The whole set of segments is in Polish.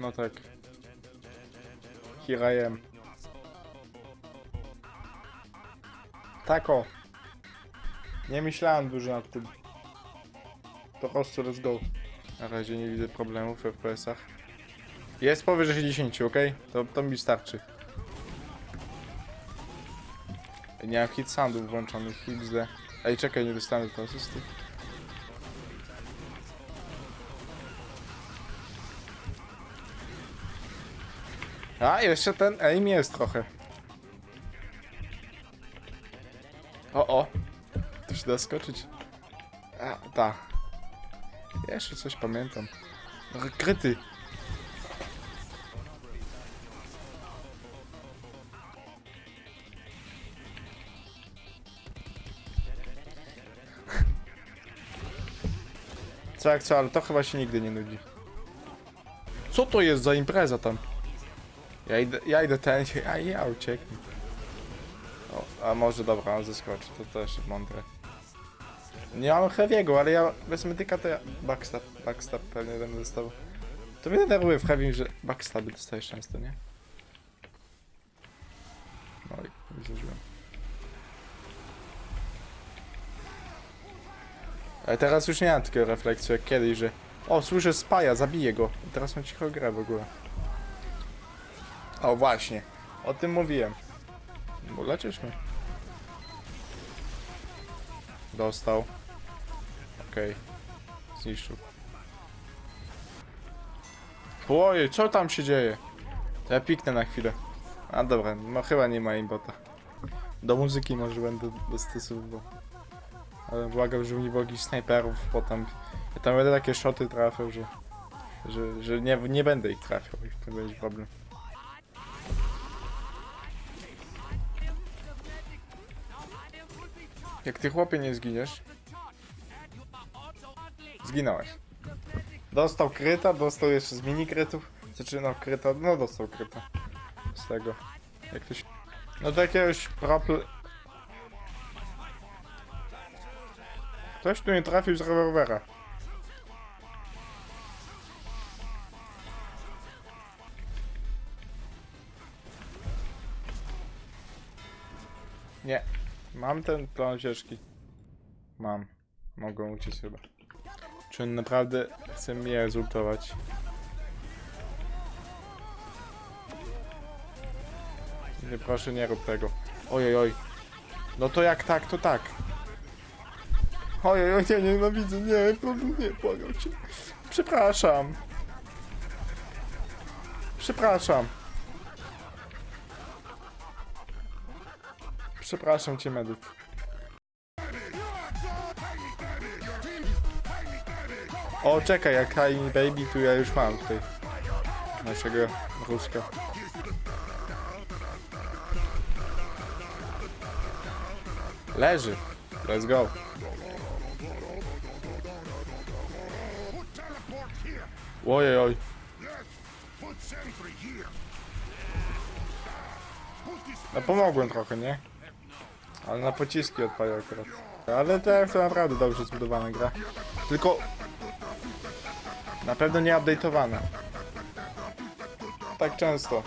No tak. Here I am. Tako. Nie myślałem dużo nad tym. Po prostu let's go. Na razie nie widzę problemów w FPS-ach. Jest powyżej 60, ok? To, to mi starczy. Nie mam hit soundów włączonych, XD. Ej, czekaj, nie dostanę do asysty. A, jeszcze ten aim jest trochę. O, o. To się da skoczyć. A, ta. Jeszcze coś pamiętam. Ach, Kryty. Co jak co, ale to chyba się nigdy nie nudzi. Co to jest za impreza tam? Ja idę, ja idę ten, a ja ucieknę. O, a może dobra, on zeskoczy, to też mądre. Nie mam Heavy'ego, ale ja bez medyka to ja... Backstab, backstab pewnie będę dostał. To mnie denerwuje w Heavy, że backstaby dostajesz często, nie? No i zdążyłem. Ale teraz już nie mam takiego refleksu jak kiedyś, że o, słyszę spaja, zabiję go. Teraz mam cicho grę w ogóle. O, właśnie. O tym mówiłem. Bo leczysz mnie. Dostał. Okej. Zniszczył. Ojej, co tam się dzieje? To ja piknę na chwilę. A dobra, no chyba nie ma imbota. Do muzyki może będę dostosowywał. Ale błagam, żeby nie było jakichś snajperów potem. Ja tam będę takie shoty trafiał, że... Że, że nie, nie będę ich trafiał i to będzie problem. Jak ty chłopie nie zginiesz... Zginąłeś. Dostał kryta, dostał jeszcze z mini krytów. Znaczy no kryta, no dostał kryta. Z tego. Jak to się... No do jakiegoś propl... Ktoś tu nie trafił z rewolwera. Mam ten plan ucieczki. Mam. Mogę uciec chyba. Czy on naprawdę chce mnie rezultować? Nie, proszę nie rób tego. Ojej, oj. No to jak tak, to tak. Ojej, oj, nie, nienawidzę, nie, nie, błagam cię. Przepraszam. Przepraszam. Przepraszam cię, medyk. O, czekaj, jak Tiny Baby, tu ja już mam tutaj naszego Ruska. Leży. Let's go. Ojej, oj. No pomogłem trochę, nie? Ale na pociski odpalił akurat. Ale to to naprawdę dobrze zbudowana gra. Tylko... Na pewno nie update'owana. Tak często.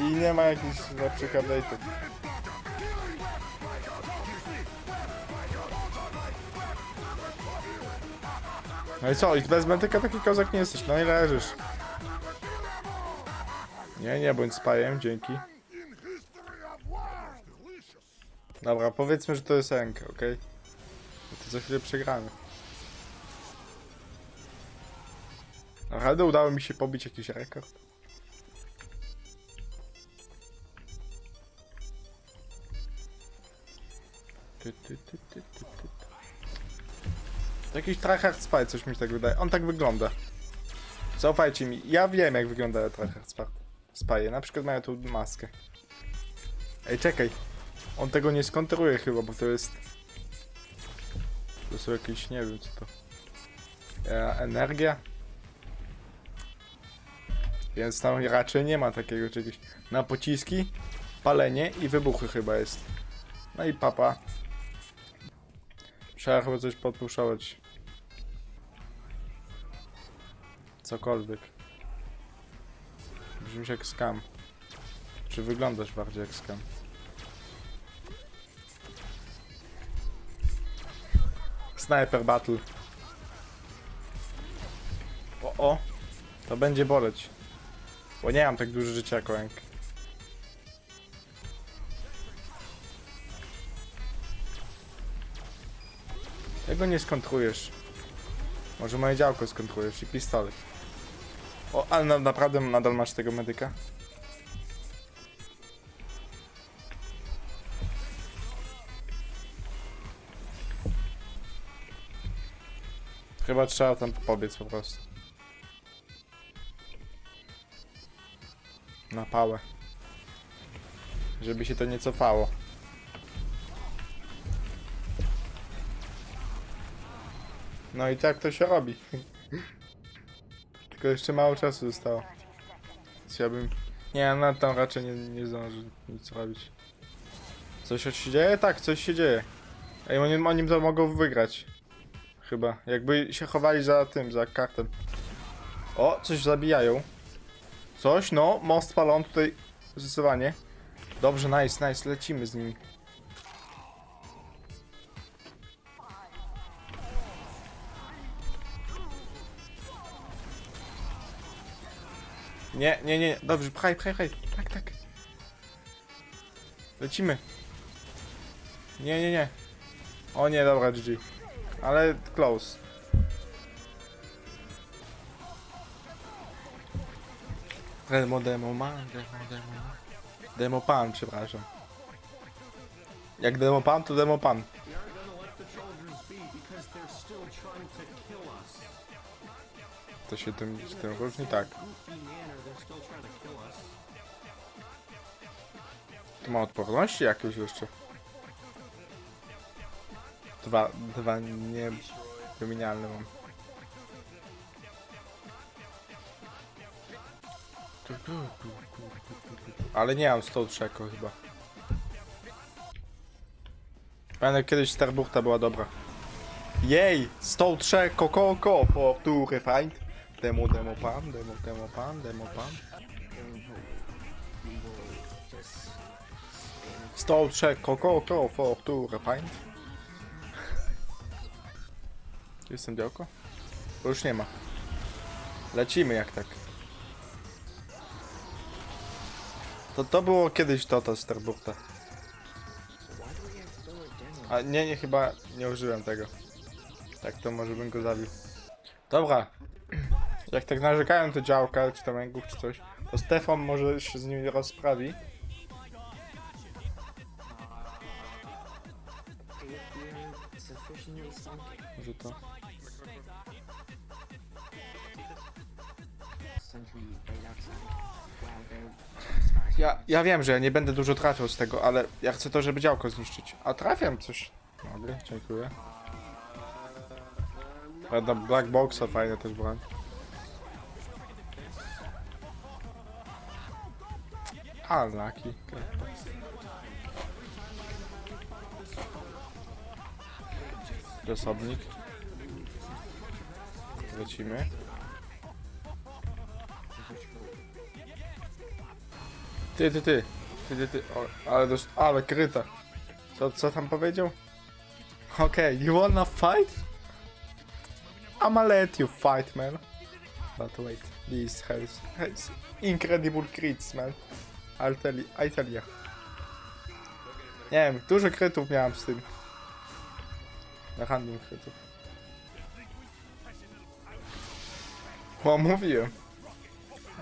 I nie ma jakichś lepszych update'ów. No i co? I bez medyka taki kozak nie jesteś. No i leżysz. Nie, nie bądź spajem, dzięki. Dobra, powiedzmy, że to jest Enk, okej? To za chwilę przegramy. Naprawdę udało mi się pobić jakiś rekord. Ty, jakiś tryhard spy, coś mi tak wydaje. On tak wygląda. Zaufajcie mi, ja wiem jak wygląda tryhard spy. Spaje, na przykład mają tu maskę. Ej, czekaj. On tego nie skontruje chyba, bo to jest... To są jakieś, nie wiem co to... E, energia? Więc tam raczej nie ma takiego czegoś. Na pociski, palenie i wybuchy chyba jest. No i papa. Trzeba chyba coś podpuszczać. Cokolwiek. Brzmisz jak skam. Czy wyglądasz bardziej jak skam? Sniper battle. O, o. To będzie boleć. Bo nie mam tak dużo życia jak Oenk. Tego nie skontrujesz. Może moje działko skontrujesz i pistolet. O, ale na, naprawdę nadal masz tego medyka? Chyba trzeba tam pobiec po prostu. Na pałę. Żeby się to nie cofało. No i tak to się robi. Tylko jeszcze mało czasu zostało. Więc ja bym... Nie, no tam raczej nie, nie zdąży nic robić. Coś się dzieje? Tak, coś się dzieje. Ej, oni, oni to mogą wygrać. Chyba. Jakby się chowali za tym, za kartem. O, coś zabijają. Coś, no, most palon tutaj zdecydowanie. Dobrze, nice, nice, lecimy z nimi. Nie, nie, nie, dobrze, pchaj, pchaj, pchaj. Tak, tak. Lecimy. Nie, nie, nie. O nie, dobra, GG. Ale close. Demo, demo, man, demo, demo. Demo pan, przepraszam. Jak demo pan, to demo pan. To się tym, z tym różni tak. To ma odporności jakieś jeszcze. Dwa, dwa nie wymienialne mam. Tu, tu, tu, tu, tu, tu, tu, tu. Ale nie mam 100 trzeko chyba. Pamiętam kiedyś Starbuchta była dobra. Jej! 100 trzeko koko to refined. Demo, demo pan, demo, demo pan, demo pan. Stole check koko koko for Jestem działko? Bo już nie ma. Lecimy jak tak. To to było kiedyś to, to Starburta. A nie, nie, chyba nie użyłem tego. Tak to może bym go zabił. Dobra. Jak tak narzekają te działka, czy tamęgów, czy coś, to Stefan może się z nimi rozprawi. sufficiently sunk To. Ja, ja wiem, że ja nie będę dużo trafiał z tego, ale ja chcę to, żeby działko zniszczyć. A trafiam coś. Mogę, dziękuję. Prawda, Black Boxa fajna też broń. A, lucky. Okay. Zasobnik. Lecimy. Ty, ty, ty. Ty, ty, ty. O, ale, dos- ale kryta. Co, co tam powiedział? Okej, you wanna fight? I'ma let you fight, man. But wait, this has, has incredible crits, man. I'll tell I tell you. Nie wiem, dużo krytów miałem z tym. Na handlu krytów. O, mówiłem.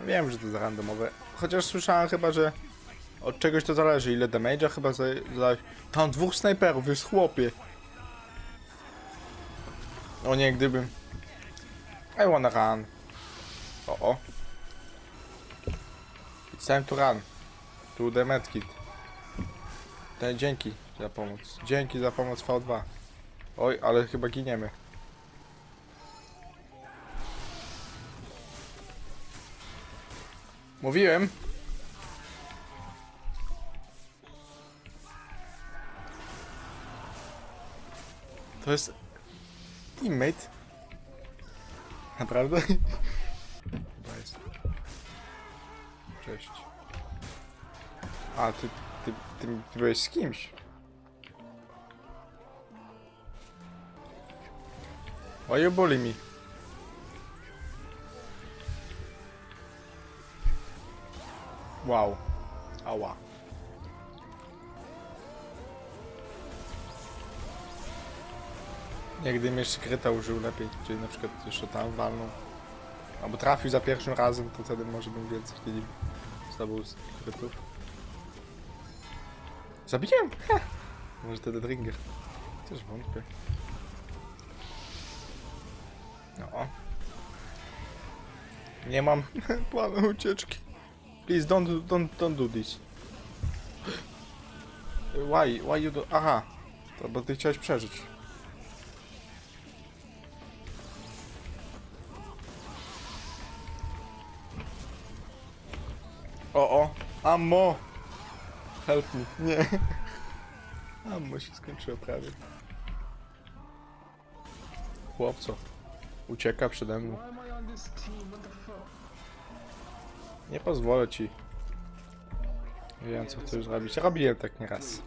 Wiem, że to jest randomowe. Chociaż słyszałem chyba, że od czegoś to zależy. Ile damage'a chyba za, za... Tam dwóch snajperów, jest chłopie. O nie, gdybym... I wanna run. O, o. It's time to run. To the medkit. Dzięki za pomoc. Dzięki za pomoc V2. Oj, ale chyba giniemy. Mówiłem. To jest teammate. Naprawdę? Cześć. A, ty, ty, ty, ty byłeś z kimś. Why you bully? Wow. Ała. Jak gdybym jeszcze użył lepiej, czyli na przykład jeszcze tam walnął. Albo trafił za pierwszym razem, to wtedy może bym więcej wtedy zdobył z krytów. Zabiłem! Ha! Może wtedy Dringer. Też wątpię. No. Nie mam planu ucieczki. Please don't, don't, don't do this. Why? Why you do... Aha. To bo ty chciałeś przeżyć. O, o, ammo! Help me. Nie. Ammo się skończyło prawie. Chłopco. Ucieka przede mną. Nie pozwolę ci. Wiem co chcesz zrobić. Robiłem tak nieraz.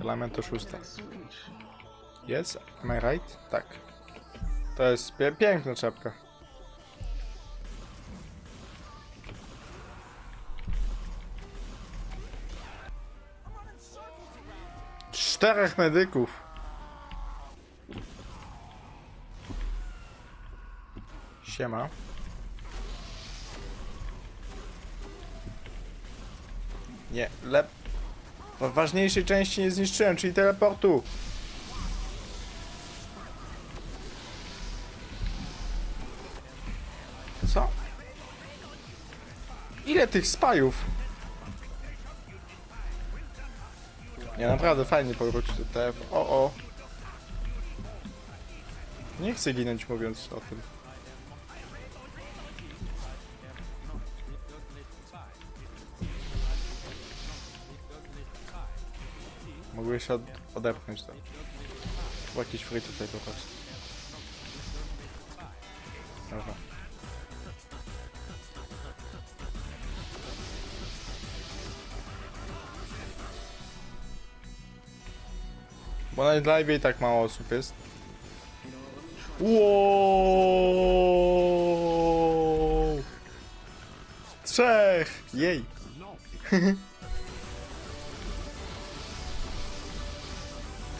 Element to szósta. Jest? Am I right? Tak. To jest pie piękna czapka. Czterech medyków. Siema. Nie, lep... W ważniejszej części nie zniszczyłem, czyli teleportu. Co? Ile tych spajów? Nie, naprawdę fajnie powrócić do TF. O, o. Nie chcę ginąć mówiąc o tym. Mogłeś się od, odepchnąć tam. Był jakiś free tutaj po prostu. Dobra. Bo na live i tak mało osób jest. Trzech!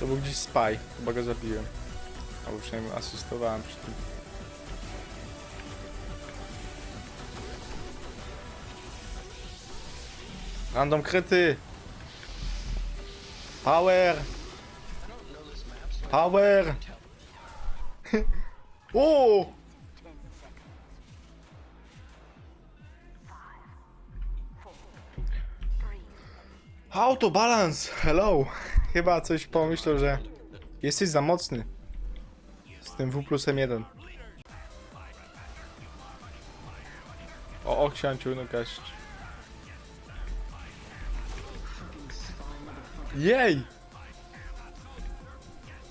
To był gdzieś spy, chyba go zabiłem. Albo przynajmniej asystowałem przy tym. Random kryty! Power! Power! o! Auto balance! Hello! Chyba coś pomyślał, że jesteś za mocny. Z tym W plusem 1. O, o, chciałem cię unikać. Jej!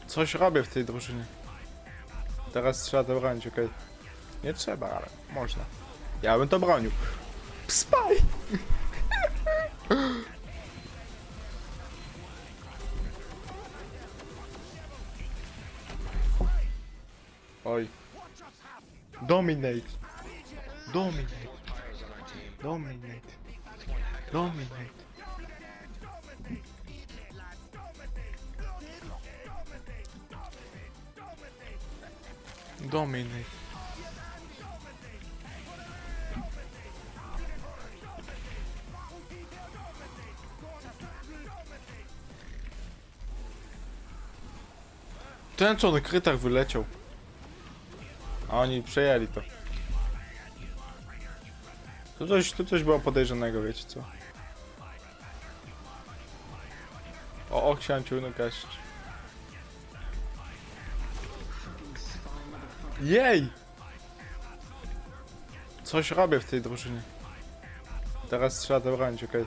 Coś robię w tej drużynie. Teraz trzeba to bronić, okej. Nie trzeba, ale można. Ja bym to bronił. Spaj! Oj. Dominate. Dominate. Dominate. Dominate. Dominate. Ten co na krytach wyleciał. A oni przejęli to. Tu coś, tu coś było podejrzanego, wiecie co? O, o, chciałem cię unikać. Jej! Coś robię w tej drużynie. Teraz trzeba to bronić, okej.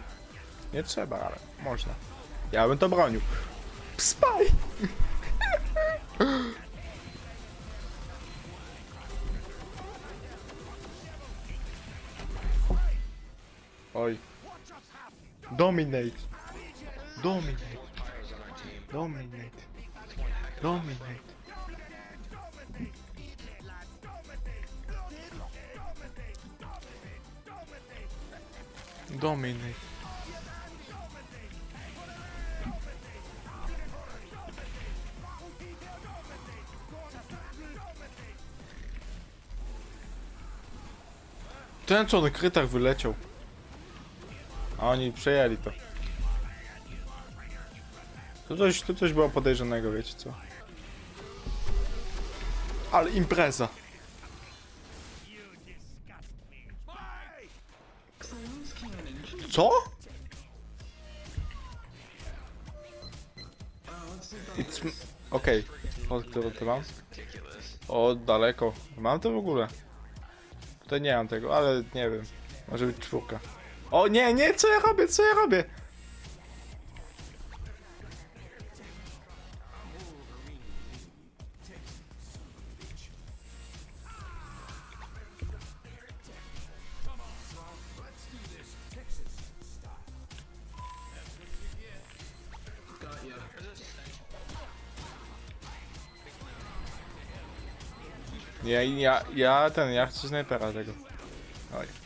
Nie trzeba, ale można. Ja bym to bronił. Spaj! Oj. Dominate. Dominate. Dominate. Dominate. Dominate. Ten co na krytach wyleciał. A oni przejęli to. Tu coś, tu coś było podejrzanego, wiecie co? Ale impreza. Co? It's... m- Okej. Od którego to mam? O, daleko. Mam to w ogóle. Tutaj nie mam tego, ale nie wiem. Może być czwórka. O nie, nie, co ja robię, co ja robię? Ja, ja, ja ten, ja chcę snajpera tego. Oj.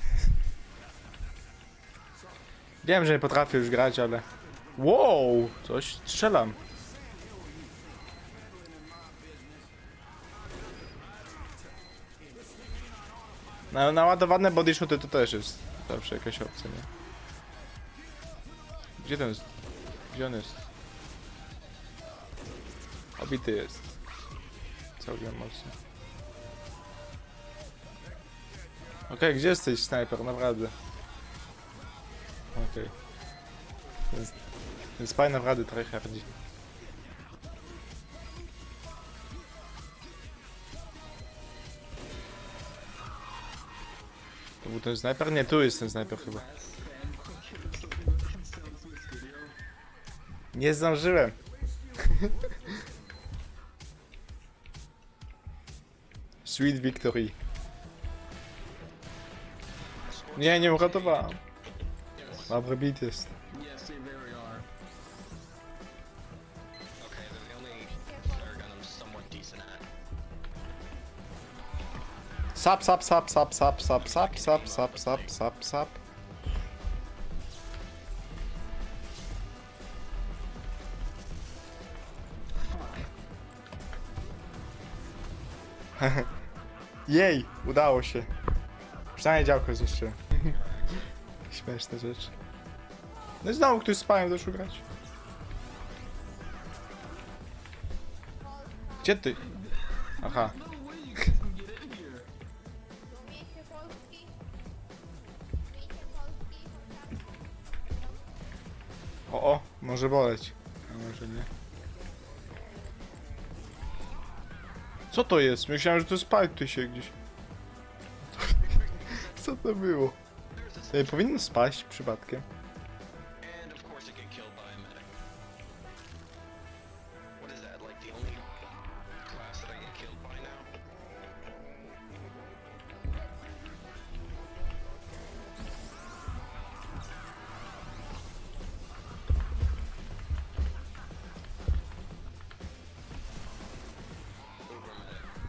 Wiem, że nie potrafię już grać, ale... Wow! Coś strzelam. Na, naładowane bodyshoty to też jest zawsze jakaś opcja, nie? Gdzie ten jest? Gdzie on jest? Obity jest. Całkiem mocno. Okej, gdzie jesteś, snajper? Naprawdę. Okej. Ten spaj naprawdę tryhardzi. To był ten snajper? Nie, tu jest ten snajper chyba. Nie zdążyłem. Sweet victory. Nie, nie uratowałem. Dobry bit jest. Sap, sap, sap, sap, sap, sap, sap, sap, sap, sap, sap, sap. Jej, udało się. Przynajmniej działko zniszczyłem. Śmieszne rzeczy. No i znowu ktoś spałem doszło grać. Gdzie ty? Aha. O, o, może boleć. A może nie. Co to jest? Myślałem, że to jest Spike się gdzieś. Co to było? Sobie powinien spaść przypadkiem.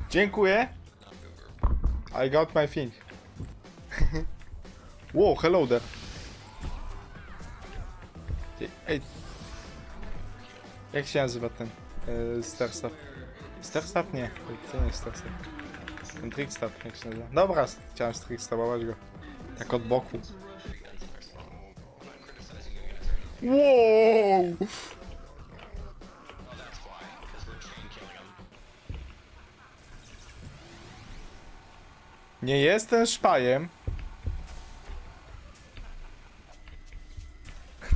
Dziękuję. I got my thing. wow, hello there. Ej. Jak się nazywa ten e, Starstaff? Starstaff? Nie, to nie jest Starstaff. Ten Trickstaff, jak się nazywa? Dobra, chciałem Trickstaffować go. Tak od boku. Wow! Nie jestem szpajem.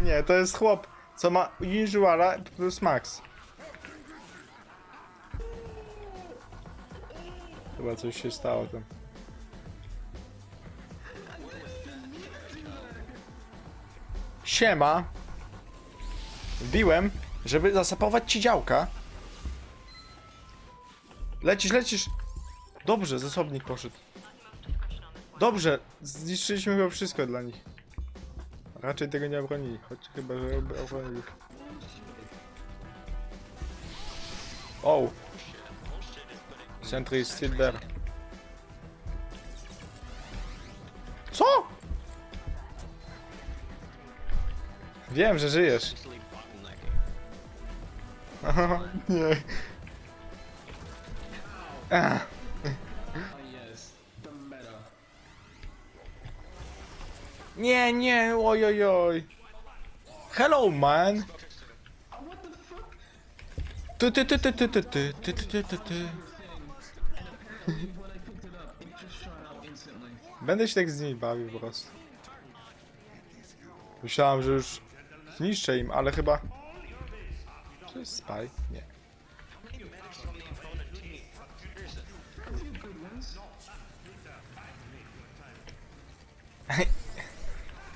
Nie, to jest chłop, co ma usuala plus max. Chyba coś się stało tam. Siema. Wbiłem, żeby zasapować ci działka. Lecisz, lecisz. Dobrze, zasobnik poszedł. Dobrze, zniszczyliśmy chyba wszystko dla nich. Raczej tego nie obronili, choć chyba, że ob- obronili. Oh! Sentry is still there. Co? Wiem, że żyjesz. Nie. Ah. Nie, nie, oj, oj, oj. Hello, man. Ty, ty, ty, ty, ty, ty, ty, ty, ty, ty, ty, ty. Będę się tak z nimi bawił po prostu. Myślałem, że już zniszczę im, ale chyba... To jest spy? Nie.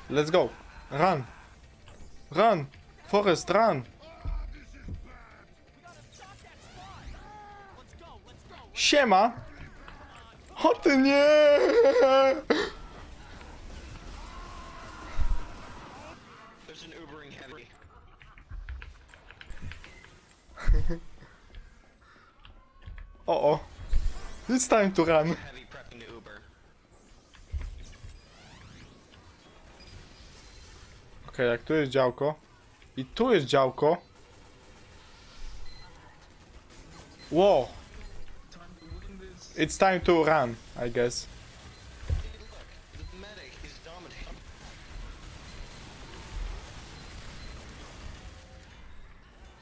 Let's go. Run. Run. Forest, run. Siema. O ty nie. O o. It's time to run. Jak tu jest działko i tu jest działko. Wow. It's time to run, I guess.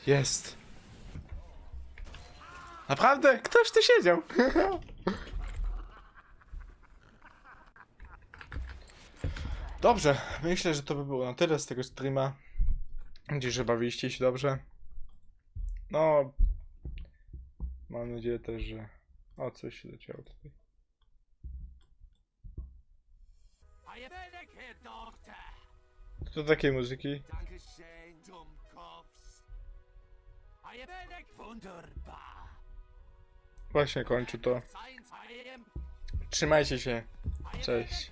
Jest. Naprawdę? Ktoś tu siedział. Dobrze, myślę, że to by było na tyle z tego streama. Nadzieję, że bawiliście się dobrze. No, mam nadzieję też, że... O, coś się zacięło tutaj. Doctor? To takiej muzyki. Właśnie kończy to. Trzymajcie się. Cześć.